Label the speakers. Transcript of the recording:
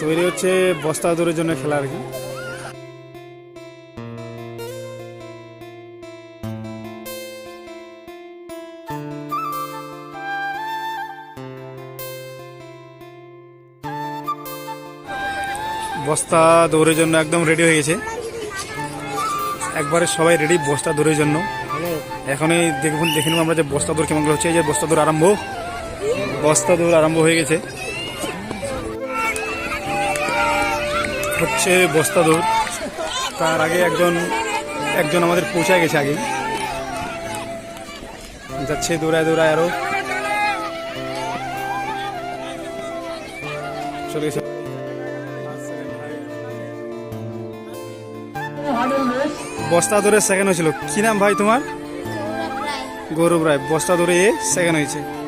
Speaker 1: তৈরি হচ্ছে বস্তা দৌড়ের জন্য খেলা আর কি। বস্তা দৌড়ের জন্য একদম রেডি হয়ে গেছে। একবারে সবাই রেডি বস্তা দৌড়ের জন্য। এখনই দেখুন দেখে নেব আমরা যে বস্তা দৌড় কেমন হচ্ছে, এই যে বস্তা দৌড় আরম্ভ। বস্তা দৌড় আরম্ভ হয়ে গেছে। হচ্ছে বস্তা দৌড় তার আগে একজন একজন আমাদের পৌঁছায় গেছে আগে। যাচ্ছে দৌড়ায় দৌড়ায় আরও। চলে গেছে। বস্তা দৌড়ে সেকেন্ড হয়েছিল। কি নাম ভাই তোমার? গৌরব রায়। বস্তা দৌড়ে সেকেন্ড হয়েছে।